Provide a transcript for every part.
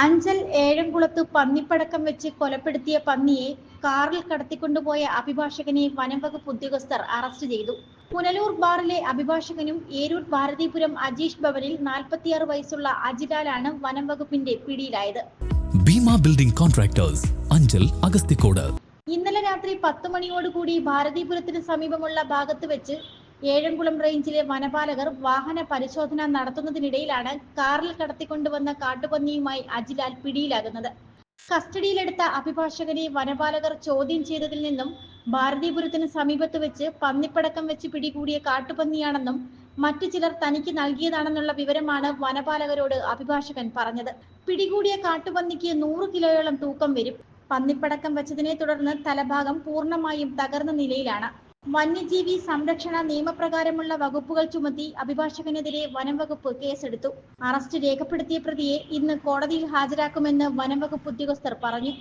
അഞ്ചൽ ഏഴംകുളത്ത് പന്നിപ്പടക്കം വെച്ച് കൊലപ്പെടുത്തിയ പന്നിയെ കാറിൽ കടത്തിക്കൊണ്ടുപോയ അഭിഭാഷകനെ വനംവകുപ്പ് ഉദ്യോഗസ്ഥർ അറസ്റ്റ് ചെയ്തു. പുനലൂർ ബാറിലെ അഭിഭാഷകനും ഏരൂർ ഭാരതീപുരം അജീഷ് ഭവനിൽ നാൽപ്പത്തിയാറ് വയസ്സുള്ള അജിലാലാണ് വനംവകുപ്പിന്റെ പിടിയിലായത്. ഭീമ ബിൽഡിംഗ് കോൺട്രാക്ടേഴ്സ് അഞ്ചൽ അഗസ്തിക്കോട് ഇന്നലെ രാത്രി പത്ത് മണിയോടുകൂടി ഭാരതീപുരത്തിന് സമീപമുള്ള ഭാഗത്ത് വെച്ച് ഏഴംകുളം റേഞ്ചിലെ വനപാലകർ വാഹന പരിശോധന നടത്തുന്നതിനിടയിലാണ് കാറിൽ കടത്തിക്കൊണ്ടുവന്ന കാട്ടുപന്നിയുമായി അജിലാൽ പിടിയിലാകുന്നത്. കസ്റ്റഡിയിലെടുത്ത അഭിഭാഷകനെ വനപാലകർ ചോദ്യം ചെയ്തതിൽ നിന്നും ഭാരതീപുരത്തിന് സമീപത്ത് വെച്ച് പന്നിപ്പടക്കം വെച്ച് പിടികൂടിയ കാട്ടുപന്നിയാണെന്നും മറ്റു ചിലർ തനിക്ക് നൽകിയതാണെന്നുള്ള വിവരമാണ് വനപാലകരോട് അഭിഭാഷകൻ പറഞ്ഞത്. പിടികൂടിയ കാട്ടുപന്നിക്ക് നൂറ് കിലോയോളം തൂക്കം വരും. പന്നിപ്പടക്കം വെച്ചതിനെ തുടർന്ന് തലഭാഗം പൂർണമായും തകർന്ന നിലയിലാണ്. വന്യജീവി സംരക്ഷണ നിയമപ്രകാരമുള്ള വകുപ്പുകൾ ചുമത്തി അഭിഭാഷകനെതിരെ വനം വകുപ്പ് കേസെടുത്തു. അറസ്റ്റ് രേഖപ്പെടുത്തിയ പ്രതിയെ ഇന്ന് കോടതിയിൽ ഹാജരാക്കുമെന്ന് വനം വകുപ്പ് ഉദ്യോഗസ്ഥർ പറഞ്ഞു.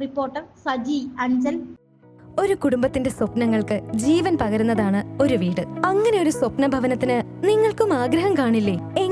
റിപ്പോർട്ടർ സജി അഞ്ചൽ. ഒരു കുടുംബത്തിന്റെ സ്വപ്നങ്ങൾക്ക് ജീവൻ പകരുന്നതാണ് ഒരു വീട്. അങ്ങനെ ഒരു സ്വപ്ന ഭവനത്തിന് നിങ്ങൾക്കും ആഗ്രഹം കാണില്ലേ?